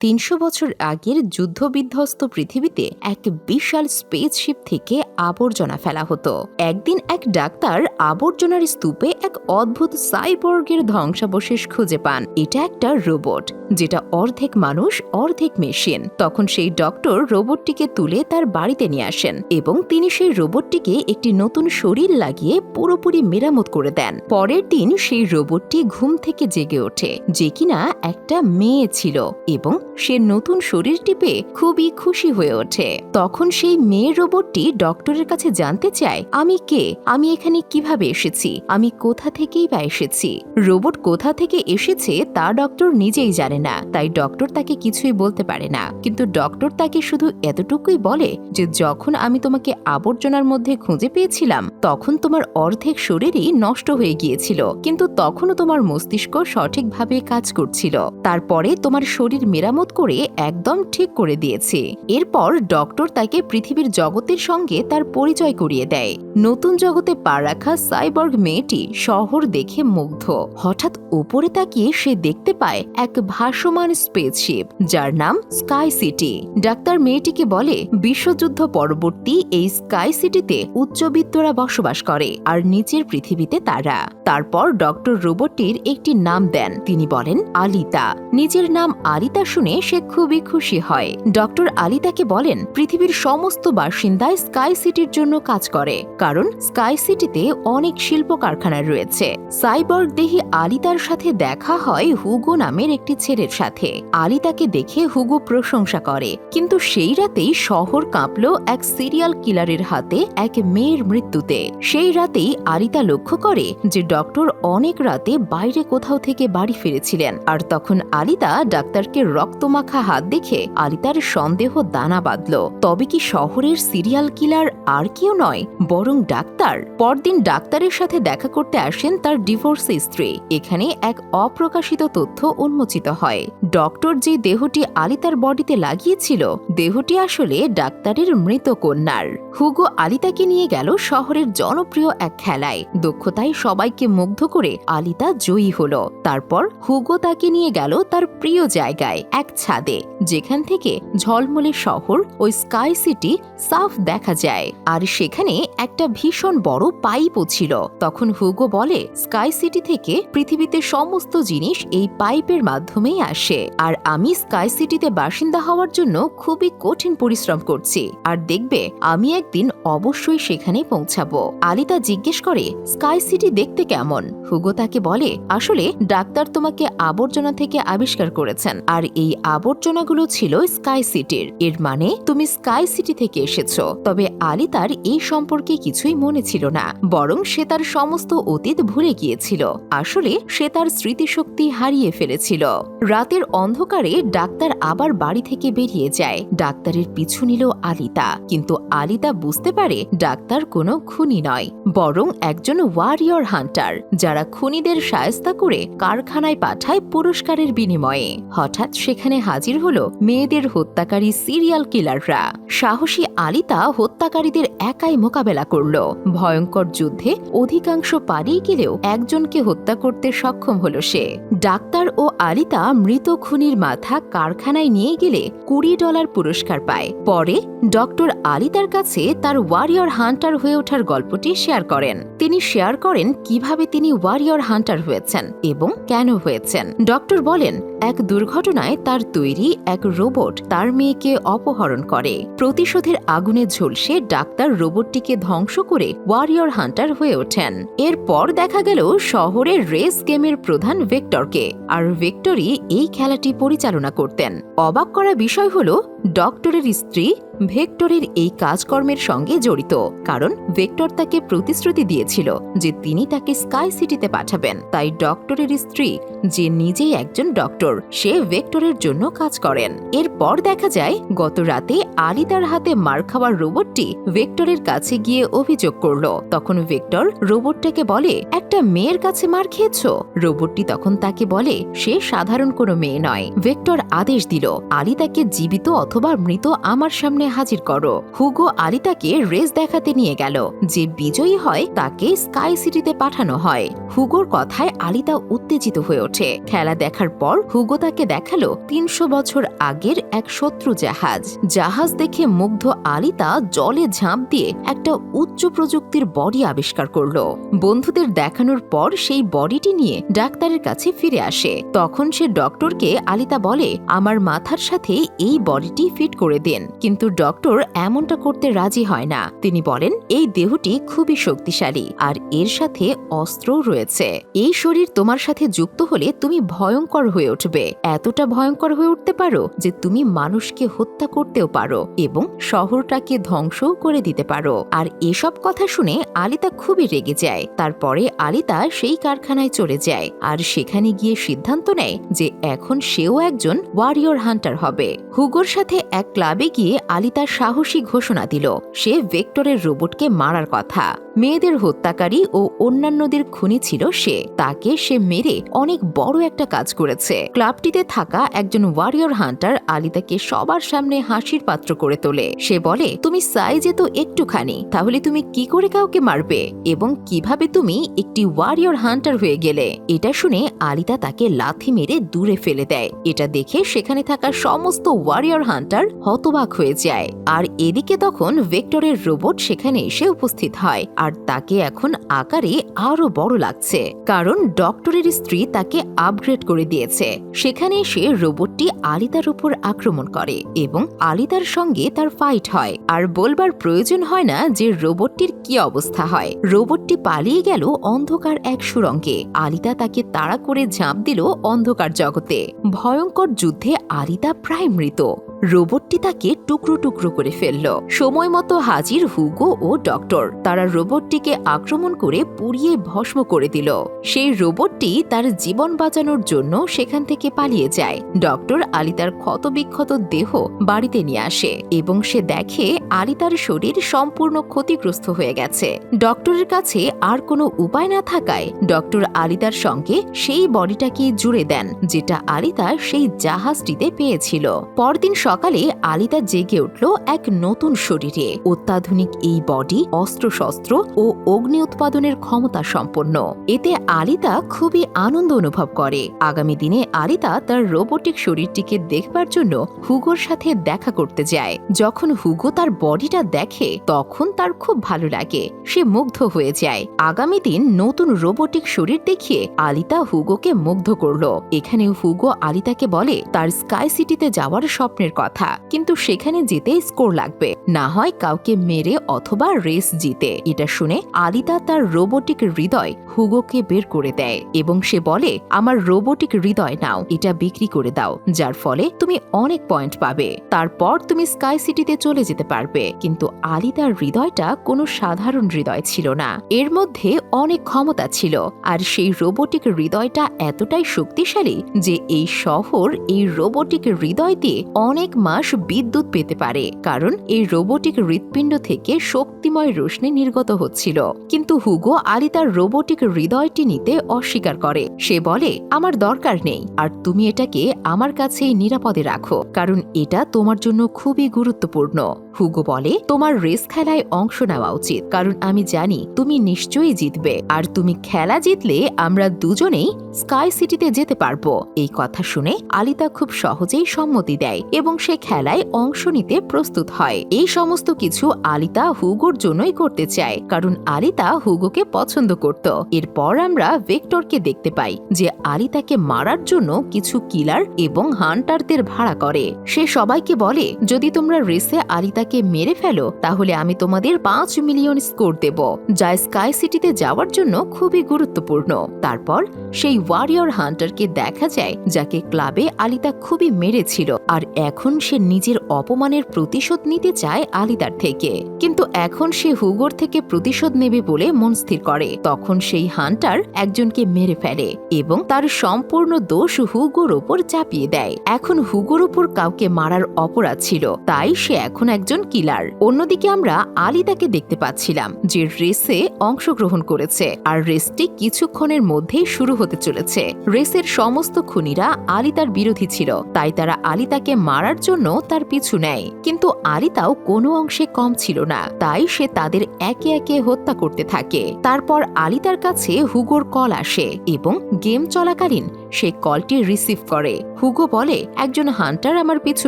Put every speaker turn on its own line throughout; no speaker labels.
তিনশো বছর আগের যুদ্ধবিধ্বস্ত পৃথিবীতে এক বিশাল স্পেসশিপ থেকে আবর্জনা ফেলা হতো। একদিন এক ডাক্তার আবর্জনার স্তূপে এক অদ্ভুত সাইবর্গের ধ্বংসাবশেষ খুঁজে পান। এটা একটা রোবট যেটা অর্ধেক মানুষ, অর্ধেক মেশিন তখন সেই ডক্টর রোবটটিকে তুলে তার বাড়িতে নিয়ে আসেন এবং তিনি সেই রোবটটিকে একটি নতুন শরীর লাগিয়ে পুরোপুরি মেরামত করে দেন। পরের দিন সেই রোবটটি ঘুম থেকে জেগে ওঠে, যে কিনা একটা মেয়ে ছিল এবং সে নতুন শরীরটি পেয়ে খুবই খুশি হয়ে ওঠে। তখন সেই মেয়ে রোবটটি ডক্টরের কাছে জানতে চায়, আমি কে? আমি এখানে কীভাবে এসেছি? আমি কোথা থেকেই বা এসেছি? রোবট কোথা থেকে এসেছে তা ডক্টর নিজেই জানে না, তাই ডক্টর তাকে কিছুই বলতে পারে না। কিন্তু ডক্টর তাকে শুধু এতটুকুই বলে যে, যখন আমি তোমাকে আবর্জনার মধ্যে খুঁজে পেয়েছিলাম, তখন তোমার অর্ধেক শরীরই নষ্ট হয়ে গিয়েছিল, কিন্তু তখনও তোমার মস্তিষ্ক সঠিকভাবে কাজ করছিল। তারপরে তোমার শরীর মেরামত করে একদম ঠিক করে দিয়েছে। এরপর ডক্টর তাকে পৃথিবীর জগতের সঙ্গে তার পরিচয় করিয়ে দেয়। নতুন জগতে পা রাখা সাইবর্গ মেয়েটি শহর দেখে মুগ্ধ। হঠাৎ উপরে তাকিয়ে সে দেখতে পায় এক ভাসমান স্পেসশিপ, যার নাম স্কাই সিটি। ডাক্তার মেয়েটিকে বলে, বিশ্বযুদ্ধ পরবর্তী এই স্কাই সিটিতে উচ্চবিত্তরা বসবাস করে, আর নিচের পৃথিবীতে তারা। তারপর ডক্টর রোবটটির একটি নাম দেন, তিনি বলেন আলিতা। নিজের নাম আলিতা শুনে সে খুবই খুশি হয়। ডক্টর আলিতাকে বলেন, পৃথিবীর সমস্ত বাসিন্দায় স্কাই সিটির জন্য কাজ করে, কারণ স্কাই সিটিতে অনেক শিল্প কারখানা রয়েছে। সাইবর্গ দেহি আলিতার সাথে দেখা হয় হুগো নামের একটি ছেলের সাথে। আলিতাকে দেখে হুগো প্রশংসা করে, কিন্তু সেই রাতেই শহর কাঁপল এক সিরিয়াল কিলারের হাতে এক মেয়ের মৃত্যুতে। সেই রাতেই আলিতা লক্ষ্য করে যে ডক্টর অনেক রাতে বাইরে কোথাও থেকে বাড়ি ফিরেছিলেন, আর তখন আলিতা ডাক্তারকে রক্তমাখা হাত দেখে আলিতার সন্দেহ দানা বাঁধল। তবে কি শহরের সিরিয়াল কিলার আর কেউ নয়, বরং ডাক্তার। পরদিন ডাক্তারের সাথে দেখা করতে আসেন তার ডিভোর্সি স্ত্রী। এখানে এক অপ্রকাশিত তথ্য উন্মোচিত হয়। ডক্টর যে দেহটি আলিতার বডিতে লাগিয়েছিল, দেহটি আসলে ডাক্তারের মৃত কন্যার। হুগো আলিতাকে নিয়ে গেল শহরের জনপ্রিয় এক খেলায়। দক্ষতায় সবাইকে মুগ্ধ করে আলিতা জয়ী হল। তারপর হুগো তাকে নিয়ে গেল তার প্রিয় জায়গায়, এক ছাদে, যেখান থেকে ঝলমলে শহর ও স্কাই সিটি সাফ দেখা যায়। আর সেখানে একটা ভীষণ বড় পাইপও ছিল। তখন হুগো বলে, স্কাই সিটি থেকে পৃথিবীতে সমস্ত জিনিস এই পাইপের মাধ্যমেই আসে। আর আমি স্কাই সিটিতে বাসিন্দা হওয়ার জন্য খুবই কঠিন পরিশ্রম করছি। আর দেখবে, আমি একদিন অবশ্যই সেখানে পৌঁছাবো। আলিতা জিজ্ঞেস করে, স্কাই সিটি দেখতে কেমন? হুগো তাকে বলে, আসলে ডাক্তার তোমাকে আবর্জনা থেকে আবিষ্কার করেছেন। আর এই আবর্জনাগুলো ছিল স্কাই সিটির। এর মানে তুমি স্কাই সিটি থেকে এসেছ। তবে আলিতার এই সম্পর্কে কিছুই মনে ছিল না, বরং সে তার সমস্ত অতীত ভুলে গিয়েছিল। আসলে, সে তার স্মৃতিশক্তি হারিয়ে ফেলেছিল। রাতের অন্ধকারে ডাক্তার আবার বাড়ি থেকে বেরিয়ে যায়। ডাক্তারের পিছু নিল আলিতা। কিন্তু আলিতা বুঝতে পারে, ডাক্তার কোনো খুনি নয়, বরং একজন ওয়ারিয়র হান্টার যারা খুনিদের সায়স্তা করে কারখানায় পাঠায় পুরস্কারের বিনিময়ে। হঠাৎ সেখানে হাজির হলো মেয়েদের হত্যাকারী সিরিয়াল কিলাররা। সাহসী আলিতা হত্যাকারীদের একাই মোকাবেলা করল। ভয়ঙ্কর যুদ্ধে অধিকাংশ পালিয়ে গেলেও একজনকে হত্যা করতে সক্ষম হলো সে। ডাক্তার ও আলিতা মৃত খুনির মাথা কারখানায় নিয়ে গেলে কুড়ি ডলার পুরস্কার পায়। পরে ডক্টর আলিতার কাছে তার ওয়ারিয়র হান্টার হয়ে ওঠার গল্পটি শেয়ার করেন। তিনি শেয়ার করেন কীভাবে তিনি ওয়ারিয়র হান্টার হয়েছেন এবং কেন হয়েছেন। ডক্টর বলেন, এক দুর্ঘটনায় তার তৈরি এক রোবট তার মেয়েকে অপহরণ করে। প্রতিশোধের আগুনে ঝলসে ডাক্তার রোবটটিকে ধ্বংস করে ওয়ারিয়র হান্টার হয়ে ওঠেন। এরপর দেখা গেল শহরের রেস গেমের প্রধান ভেক্টরকে আর ভেক্টরই এই খেলাটি পরিচালনা করতেন। অবাক করা বিষয় হল ডক্টরের স্ত্রী ভেক্টরের এই কাজকর্মের সঙ্গে জড়িত, কারণ ভেক্টর তাকে প্রতিশ্রুতি দিয়েছিল যে তিনি তাকে স্কাই সিটিতে পাঠাবেন। তাই ডক্টরের স্ত্রী, যে নিজেই একজন ডক্টর, সে ভেক্টরের জন্য কাজ করেন। এরপর দেখা যায়, গত রাতে আলিতার হাতে মার খাওয়ার রোবটটি ভেক্টরের কাছে গিয়ে অভিযোগ করল। তখন ভেক্টর, রোবটটাকে বলে, একটা মেয়ের কাছে মার খেয়েছ? রোবটটি তখন তাকে বলে, সে সাধারণ কোনো মেয়ে নয়। ভেক্টর আদেশ দিল আলিতাকে জীবিত অথবা মৃত আমার সামনে হাজির করো। হুগো আলিতাকে রেস দেখাতে নিয়ে গেল। যে বিজয়ী হয়, তাকে স্কাই সিটিতে পাঠানো হয়। হুগোর কথায় আলিতা উত্তেজিত হয়ে ওঠে। খেলা দেখার পর হুগো তাকে দেখাল তিনশো বছর আগের এক শত্রু জাহাজ। জাহাজ দেখে মুগ্ধ আলিতা জলে ঝাঁপ দিয়ে একটা উচ্চ প্রযুক্তির বডি আবিষ্কার করল। বন্ধুদের দেখানোর পর সেই বডিটি নিয়ে ডাক্তারের কাছে ফিরে আসে। তখন সে ডক্টরকে আলিতা বলে, আমার মাথার সাথে এই বডিটি ফিট করে দেন, কিন্তু ডক্টর এমনটা করতে রাজি হয় না। তিনি বলেন, এই দেহটি খুবই শক্তিশালী, আর এর সাথে অস্ত্রও রয়েছে। এই শরীর তোমার সাথে যুক্ত হলে তুমি ভয়ঙ্কর হয়ে উঠবে। এতটা ভয়ঙ্কর হয়ে উঠতে পারো যে তুমি মানুষকে হত্যা করতেও পারো এবং শহরটাকে ধ্বংসও করে দিতে পারো। আর এসব কথা শুনে আলিতা খুবই রেগে যায়। তারপরে আলিতা সেই কারখানায় চলে যায়, আর সেখানে গিয়ে সিদ্ধান্ত নেয় যে এখন সেও একজন ওয়ারিয়র হান্টার হবে। হুগোর সাথে এক ক্লাবে গিয়ে আলিতা সাহসী ঘোষণা দিল। সে ভেক্টরের রোবটকে মারার কথা। মেয়েদের হত্যাকারী ও অন্যান্যদের খুনি ছিল সে। তাকে সে মেরে অনেক বড় একটা কাজ করেছে। ক্লাবটিতে থাকা একজন ওয়ারিয়র হান্টার আলিতাকে সবার সামনে হাসির পাত্র করে তোলে। সে বলে, তুমি সাইজে তো একটুখানি, তাহলে তুমি কি করে কাউকে মারবে? এবং কীভাবে তুমি একটি ওয়ারিয়র হান্টার হয়ে গেলে? এটা শুনে আলিতা তাকে লাথি মেরে দূরে ফেলে দেয়। এটা দেখে সেখানে থাকা সমস্ত ওয়ারিয়র হান্টার হতবাক হয়ে যায়। আর এদিকে তখন ভেক্টরের রোবট সেখানে এসে উপস্থিত হয়। আর তাকে এখন আকারে আরও বড় লাগছে। কারণ ডক্টরের স্ত্রী তাকে আপগ্রেড করে দিয়েছে। সেখানে এসে রোবটটি আলিতার উপর আক্রমণ করে এবং আলিতার সঙ্গে তার ফাইট হয়। আর বলবার প্রয়োজন হয় না যে রোবটটির কি অবস্থা হয়। রোবটটি পালিয়ে গেল অন্ধকার এক সুরঙ্গে। আলিতা তাকে তাড়া করে ঝাঁপ দিল অন্ধকার জগতে। ভয়ঙ্কর যুদ্ধে আলিতা প্রায় মৃত। রোবটটি তাকে টুকরো টুকরো করে ফেলল। সময় মতো হাজির হুগো ও ডক্টর। তারা রোবটটিকে আক্রমণ করে পুড়িয়ে ভস্ম করে দিল। সেই রোবটটি তার জীবন বাঁচানোর জন্য সেখান থেকে পালিয়ে যায়। ডক্টর আলিতার ক্ষতবিক্ষত দেহ বাড়িতে নিয়ে আসে এবং সে দেখে আলিতার শরীর সম্পূর্ণ ক্ষতিগ্রস্ত হয়ে গেছে। ডক্টরের কাছে আর কোনো উপায় না থাকায় ডক্টর আলিতার সঙ্গে সেই বডিটাকে জুড়ে দেন, যেটা আলিতা সেই জাহাজটিতে পেয়েছিল। পরদিন সকালে আলিতা জেগে উঠল এক নতুন শরীরে। অত্যাধুনিক এই বডি অস্ত্রশস্ত্র ও অগ্নি উৎপাদনের ক্ষমতা সম্পন্ন। এতে আলিতা খুবই আনন্দ অনুভব করে। আগামী দিনে আলিতা তার রোবোটিক শরীরটিকে দেখবার জন্য হুগোর সাথে দেখা করতে যায়। যখন হুগো তার বডিটা দেখে, তখন তার খুব ভালো লাগে। সে মুগ্ধ হয়ে যায়। আগামী দিন নতুন রোবোটিক শরীর দেখিয়ে আলিতা হুগোকে মুগ্ধ করল। এখানে হুগো আলিতাকে বলে, তার স্কাই সিটিতে যাওয়ার স্বপ্নের কথা, কিন্তু সেখানে যেতে স্কোর লাগবে। না হয় কাউকে মেরে অথবা রেস জিতে। এটা শুনে আলিতা তার রোবোটিক হৃদয় হুগোকে বের করে দেয় এবং সে বলে, আমার রোবোটিক হৃদয় নাও, এটা বিক্রি করে দাও, যার ফলে তুমি অনেক পয়েন্ট পাবে। তারপর তুমি স্কাই সিটিতে চলে যেতে পারবে। কিন্তু আলিতার হৃদয়টা কোনো সাধারণ হৃদয় ছিল না। এর মধ্যে অনেক ক্ষমতা ছিল, আর সেই রোবোটিক হৃদয়টা এতটাই শক্তিশালী যে এই শহর এই রোবোটিক হৃদয় দিয়ে অনেক মাস বিদ্যুৎ পেতে পারে, কারণ এই রোবোটিক হৃৎপিণ্ড থেকে শক্তিময় রোশনি নির্গত হচ্ছিল। কিন্তু হুগো আলি তার রোবোটিক হৃদয়টি নিতে অস্বীকার করে। সে বলে, আমার দরকার নেই, আর তুমি এটাকে আমার কাছেই নিরাপদে রাখো, কারণ এটা তোমার জন্য খুবই গুরুত্বপূর্ণ। হুগো বলে, তোমার রেস খেলায় অংশ নেওয়া উচিত। কারণ আমি জানি তুমি নিশ্চয়ই জিতবে। আর তুমি খেলা জিতলে আমরা দুজনেই স্কাই সিটিতে যেতে পারব। এই কথা শুনে আলিতা খুব সহজেই সম্মতি দেয় এবং সে খেলায় অংশ নিতে প্রস্তুত হয়। এই সমস্ত কিছু আলিতা হুগোর জন্যই করতে চায়, কারণ আলিতা হুগোকে পছন্দ করত। এরপর আমরা ভেক্টরকে দেখতে পাই, যে আলিতাকে মারার জন্য কিছু কিলার এবং হান্টারদের ভাড়া করে। সে সবাইকে বলে, যদি তোমরা রেসে আলিতাকে মেরে ফেলো, তাহলে আমি তোমাদের পাঁচ মিলিয়ন স্কোর দেব, যা স্কাই সিটিতে যাওয়ার জন্য খুবই গুরুত্বপূর্ণ। তারপর সেই ওয়ারিয়র হান্টারকে দেখা যায়, যাকে ক্লাবে আলিতা খুবই মেরেছিল, আর এখন সে নিজের অপমানের প্রতিশোধ নিতে চায় আলিতার থেকে। কিন্তু এখন সে হুগোর থেকে প্রতিশোধ নেবে বলে মন স্থির করে। তখন সেই হান্টার একজনকে মেরে ফেলে এবং তার সম্পূর্ণ দোষ হুগোর ওপর চাপিয়ে দেয়। এখন হুগোর উপর কাউকে মারার অপরাধ ছিল, তাই সে এখন একজন কিলার। অন্যদিকে আমরা আলিতাকে দেখতে পাচ্ছিলাম, যে রেসে অংশগ্রহণ করেছে, আর রেসটি কিছুক্ষণের মধ্যেই শুরু হতে চলেছে। রেসের সমস্ত খুনিরা আলিতার বিরোধী ছিল, তাই তারা আলিতাকে মারার জন্য তার পিছু নেয়। কিন্তু আলিতাও কোনো অংশে কম ছিল না, তাই সে তাদের একে একে হত্যা করতে থাকে। তারপর আলিতার কাছে হুগোর কল আসে এবং গেম চলাকালীন সে কলটি রিসিভ করে। হুগো বলে, একজন হান্টার আমার পিছু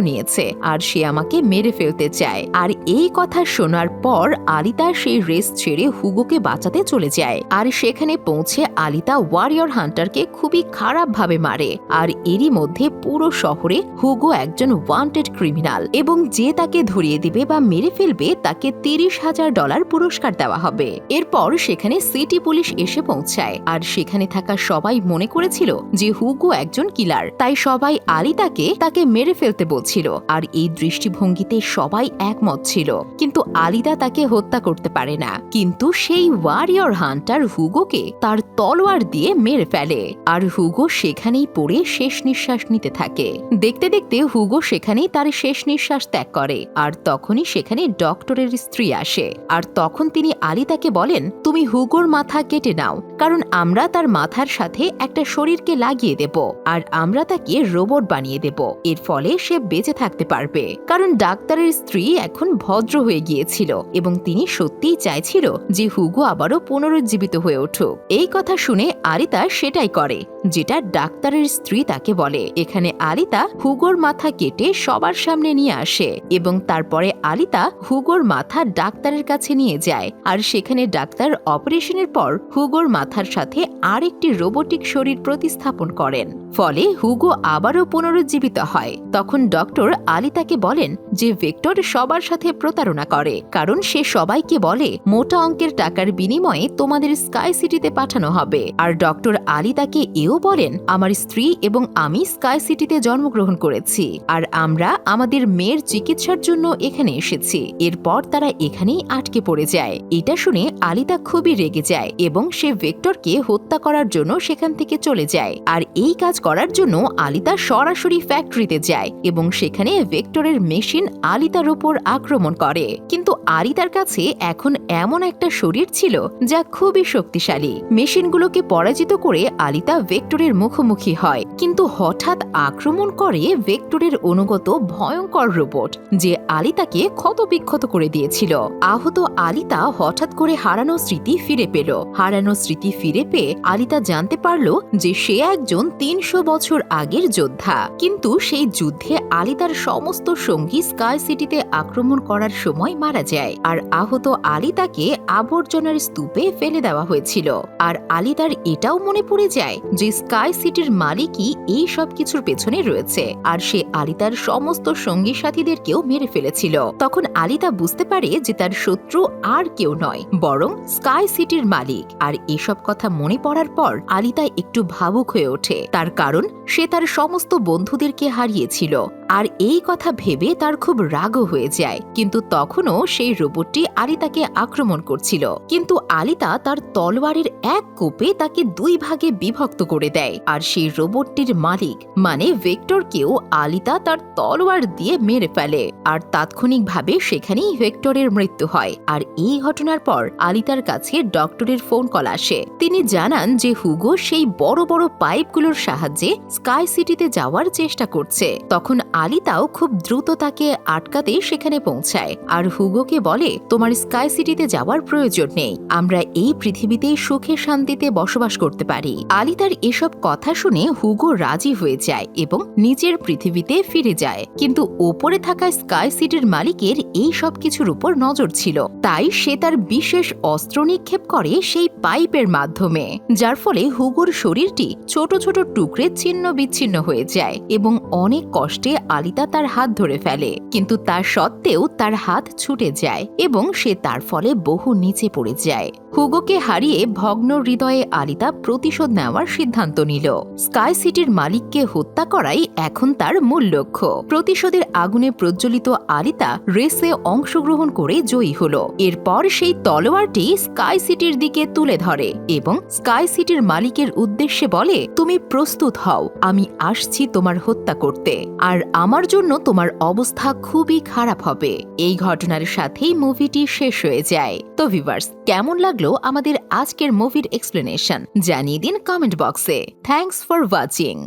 নিয়েছে, আর সে আমাকে মেরে ফেলতে চায়। আর এই কথা শোনার পর আলিতা সেই রেস ছেড়ে হুগোকে বাঁচাতে চলে যায়। আর সেখানে পৌঁছে আলিতা ওয়ারিয়র হান্টারকে খুবই খারাপভাবে মারে। আর এরই মধ্যে পুরো শহরে হুগো একজন ওয়ান্টেড ক্রিমিনাল এবং যে তাকে ধরিয়ে দিবে বা মেরে ফেলবে তাকে তিরিশ হাজার ডলার পুরস্কার দেওয়া হবে। এরপর সেখানে সিটি পুলিশ এসে পৌঁছায়। আর সেখানে থাকা সবাই মনে করেছিল যে হুগো একজন কিলার তাই সবাই আলিতাকে তাকে মেরে ফেলতে বলছিল। আর এই দৃষ্টিভঙ্গিতে সবাই একমত ছিল। কিন্তু আলিদা তাকে হত্যা করতে পারে না। কিন্তু সেই ওয়ারিয়র হান্টার হুগোকে তার তলোয়ার দিয়ে মেরে ফেলে। আর হুগো সেখানেই পড়ে শেষ নিঃশ্বাস নিতে থাকে। দেখতে দেখতে হুগো সেখানেই তার শেষ নিঃশ্বাস ত্যাগ করে। আর তখনই সেখানে ডক্টরের স্ত্রী আসে। আর তখন তিনি আলিতাকে বলেন, তুমি হুগোর মাথা কেটে নাও, কারণ আমরা তার মাথার সাথে একটা শরীরকে লাগিয়ে দেব। আর আমরা তাকে রোবট বানিয়ে দেব। এর ফলে সে বেঁচে থাকতে পারবে। কারণ ডাক্তারের স্ত্রী এখন ভদ্র হয়ে গিয়েছিল এবং তিনি সত্যিই চাইছিল যে হুগো আবারও পুনরুজ্জীবিত হয়ে উঠুক। এই কথা শুনে আরিতা সেটাই করে। যেটা ডাক্তারের স্ত্রী তাকে বলে। এখানে আলিতা হুগোর মাথা কেটে সবার সামনে নিয়ে আসে এবং তারপরে আলিতা হুগোর মাথা ডাক্তারের কাছে নিয়ে যায়। আর সেখানে ডাক্তার অপারেশনের পর হুগোর মাথার সাথে আরেকটি রোবোটিক শরীর প্রতিস্থাপন করেন। ফলে হুগো আবারও পুনরুজ্জীবিত হয়। তখন ডক্টর আলিতাকে বলেন যে, ভেক্টর সবার সাথে প্রতারণা করে, কারণ সে সবাইকে বলে, মোটা অঙ্কের টাকার বিনিময়ে তোমাদের স্কাই সিটিতে পাঠানো হবে। আর ডক্টর আলিতাকে এও বলেন, আমার স্ত্রী এবং আমি স্কাই সিটিতে জন্মগ্রহণ করেছি আর আমরা আমাদের মেয়ের চিকিৎসার জন্য এখানে এসেছি। এরপর তারা এখানেই আটকে পড়ে যায়। এটা শুনে আলিতা খুবই রেগে যায় এবং সে ভেক্টরকে হত্যা করার জন্য সেখান থেকে চলে যায়। আর এই কাজ করার জন্য আলিতা সরাসরি ফ্যাক্টরিতে যায় এবং সেখানে ভেক্টরের মেশিন আলিতার উপর আক্রমণ করে। কিন্তু আলিতার কাছে এখন এমন একটা শরীর ছিল যা খুবই শক্তিশালী। মেশিনগুলোকে পরাজিত করে আলিতা ভেক্টরের মুখোমুখি হয়। কিন্তু হঠাৎ আক্রমণ করে ভেক্টরের অনুগত ভয়ঙ্কর রোবট, যে আলিতাকে ক্ষতবিক্ষত করে দিয়েছিল। আহত আলিতা হঠাৎ করে হারানো স্মৃতি ফিরে পেল। হারানো স্মৃতি ফিরে পেয়ে আলিতা জানতে পারল যে সে একজন তিনশো বছর আগের যোদ্ধা। কিন্তু সেই যুদ্ধে আলিতার সমস্ত সঙ্গী স্কাই সিটিতে আক্রমণ করার সময় মারা যায়। আর আহত আলিতাকে আবর্জনার স্তূপে ফেলে দেওয়া হয়েছিল। আর আলিতার এটাও মনে পড়ে যায় যে স্কাই সিটির মালিকই এই সব কিছুর পেছনে রয়েছে। আর সে আলিতার সমস্ত সঙ্গী সাথীদেরকেও মেরে ফেলেছিল। তখন আলিতা বুঝতে পারে যে তার শত্রু আর কেউ নয়, বরং স্কাই সিটির মালিক। আর এসব কথা মনে পড়ার পর আলিতা একটু ভাবুক হয়ে ওঠে। তার কারণ সে তার সমস্ত বন্ধুদেরকে হারিয়েছিল। আর এই কথা ভেবে তার খুব রাগও হয়ে যায়। কিন্তু তখনও সেই রোবটটি আলিতাকে আক্রমণ করছিল। কিন্তু আলিতা তার তলোয়ারের এক কোপে তাকে দুই ভাগে বিভক্ত করে দেয়। আর সেই রোবটটির মালিক মানে ভেক্টরকেও আলিতা তার তলোয়ার দিয়ে মেরে ফেলে। আর তাৎক্ষণিকভাবে সেখানেই ভেক্টরের মৃত্যু হয়। আর এই ঘটনার পর আলিতার কাছে ডক্টরের ফোন কল আসে। তিনি জানান যে হুগো সেই বড় বড় পাইপগুলোর সাহায্যে স্কাই সিটিতে যাওয়ার চেষ্টা করছে। তখন আলিতাও খুব দ্রুত তাকে আটকাতে সেখানে পৌঁছায়। আর হুগোকে বলে, তোমার স্কাই সিটিতে যাওয়ার প্রয়োজন নেই। আমরা এই পৃথিবীতে সুখে শান্তিতে বসবাস করতে পারি। আলিতার এসব কথা শুনে হুগো রাজি হয়ে যায় এবং নিজের পৃথিবীতে ফিরে যায়। কিন্তু ওপরে থাকা স্কাই সিটির মালিকের এই সব কিছুর উপর নজর ছিল। তাই সে তার বিশেষ অস্ত্র নিক্ষেপ করে সেই পাইপের মাধ্যমে, যার ফলে হুগোর শরীরটি ছোট ছোট টুকরে ছিন্ন বিচ্ছিন্ন হয়ে যায় এবং অনেক কষ্টে আলিতা তার হাত ধরে ফেলে। কিন্তু তার সত্ত্বেও তার হাত ছুটে যায় এবং সে তার ফলে বহু নিচে পড়ে যায়। হুগোকে হারিয়ে ভগ্ন হৃদয়ে আলিতা প্রতিশোধ নেওয়ার সিদ্ধান্ত নিল। স্কাই সিটির মালিককে হত্যা করাই এখন তার মূল লক্ষ্য। প্রতিশোধের আগুনে প্রজ্বলিত আলিতা রেসে অংশগ্রহণ করে জয়ী হল। এরপর সেই তলোয়ারটি স্কাই সিটির দিকে তুলে ধরে এবং স্কাই সিটির মালিকের উদ্দেশ্যে বলে, তুমি প্রস্তুত হও, আমি আসছি তোমার হত্যা করতে। আর আমার জন্য তোমার অবস্থা খুবই খারাপ হবে। এই ঘটনার সাথেই মুভিটি শেষ হয়ে যায়। তো ভিভার্স কেমন লাগল আমাদের আজকের মুভির এক্সপ্লেনেশন? জানিয়ে দিন কমেন্ট বক্সে। Thanks for watching.